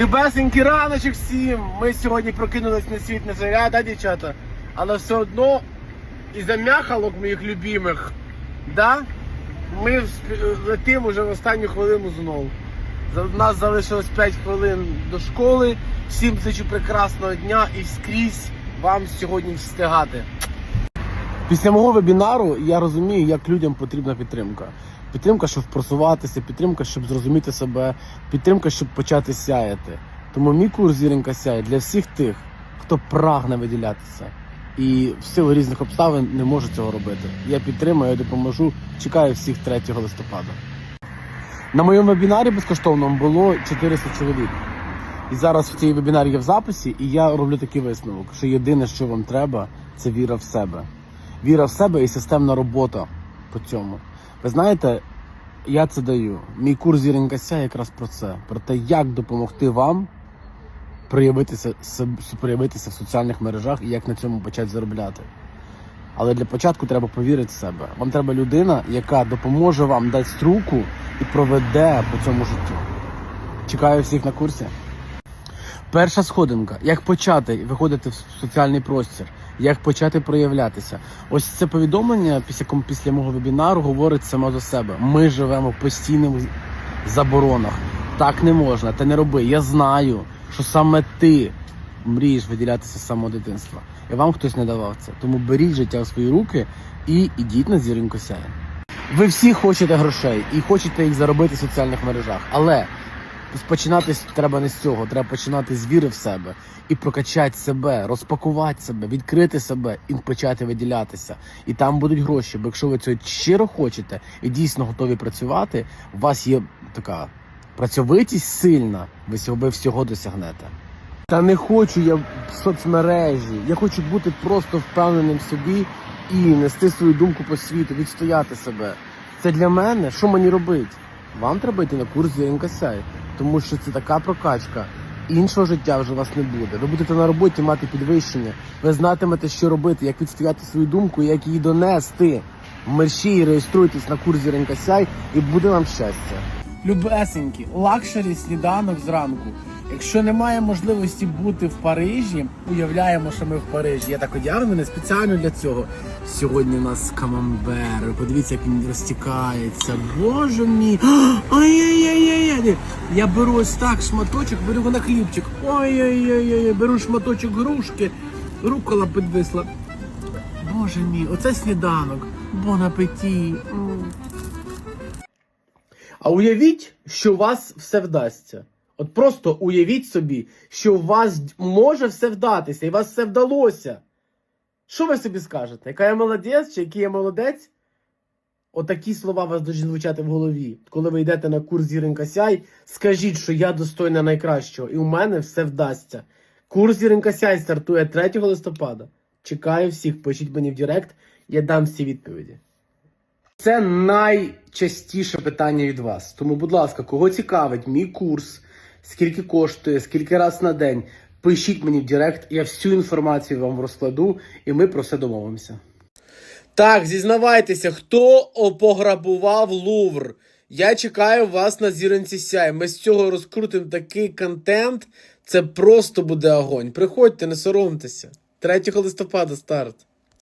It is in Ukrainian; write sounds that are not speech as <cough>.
Любесенький раночок всім! Ми сьогодні прокинулись на світ не заря, да, дівчата? Але все одно із-за м'яхалок моїх любимих, да? ми летимо вже в останню хвилину знову. У нас залишилось 5 хвилин до школи. Всім зичу прекрасного дня і скрізь вам сьогодні встигати. Після мого вебінару я розумію, як людям потрібна підтримка. Підтримка, щоб просуватися, підтримка, щоб зрозуміти себе, підтримка, щоб почати сяяти. Тому мій курс зіренька сяє для всіх тих, хто прагне виділятися і в силу різних обставин не може цього робити. Я підтримую, я допоможу. Чекаю всіх 3 листопада. На моєму вебінарі безкоштовному було 400 чоловік. І зараз в цій вебінарі є в записі, і я роблю такий висновок, що єдине, що вам треба, це віра в себе. Віра в себе і системна робота по цьому. Ви знаєте, я це даю. Мій курс зіренькася якраз про це. Про те, як допомогти вам проявитися, проявитися в соціальних мережах і як на цьому почати заробляти. Але для початку треба повірити в себе. Вам треба людина, яка допоможе вам дасть руку і проведе по цьому життю. Чекаю всіх на курсі. Перша сходинка. Як почати виходити в соціальний простір, як почати проявлятися. Ось це повідомлення після після мого вебінару говорить само за себе. Ми живемо в постійних заборонах. Так не можна, та не роби. Я знаю, що саме ти мрієш виділятися з самого дитинства. І вам хтось не давав це. Тому беріть життя в свої руки і ідіть на зіринку сяє. Ви всі хочете грошей і хочете їх заробити в соціальних мережах, але починати треба не з цього, треба починати з віри в себе і прокачати себе, розпакувати себе, відкрити себе і почати виділятися. І там будуть гроші. Бо якщо ви цього щиро хочете і дійсно готові працювати, у вас є така працьовитість сильна, ви всього, всього досягнете. Та не хочу я в соцмережі. Я хочу бути просто впевненим в собі і нести свою думку по світу, відстояти себе. Це для мене. Що мені робити? Вам треба йти на курс Зірінка Сяй, тому що це така прокачка. Іншого життя вже у вас не буде. Ви будете на роботі мати підвищення. Ви знатимете, що робити, як відстояти свою думку, як її донести. Мерщій реєструйтесь на курс Ренька Сяй і буде вам щастя. Любесенькі, лакшері сніданок зранку. Якщо немає можливості бути в Парижі, уявляємо, що ми в Парижі. Я так одягнений спеціально для цього. Сьогодні у нас камамбер. Подивіться, як він розтікається. Боже мій. <gasps> Ай-яй-яй-яй. Я беру ось так шматочок, беру його на хлібчик. Ой-ой-ой, беру шматочок грушки. Рукола підвисла. Боже мій, оце сніданок. Бон апеті. А уявіть, що у вас все вдасться. От просто уявіть собі, що у вас може все вдатися, і у вас все вдалося. Що ви собі скажете? Яка я молодець чи який я молодець? Отакі слова вас дуже звучати в голові. Коли ви йдете на курс Зіринка Сяй, скажіть, що я достойна найкращого, і у мене все вдасться. Курс Зіринка Сяй стартує 3 листопада. Чекаю всіх, пишіть мені в Директ, я дам всі відповіді. Це найчастіше питання від вас. Тому, будь ласка, кого цікавить мій курс, скільки коштує, скільки раз на день, пишіть мені в Директ, я всю інформацію вам розкладу, і ми про все домовимося. Так, зізнавайтеся, хто пограбував Лувр? Я чекаю вас на зіренці сяй. Ми з цього розкрутимо такий контент. Це просто буде огонь. Приходьте, не соромтеся. 3 листопада старт.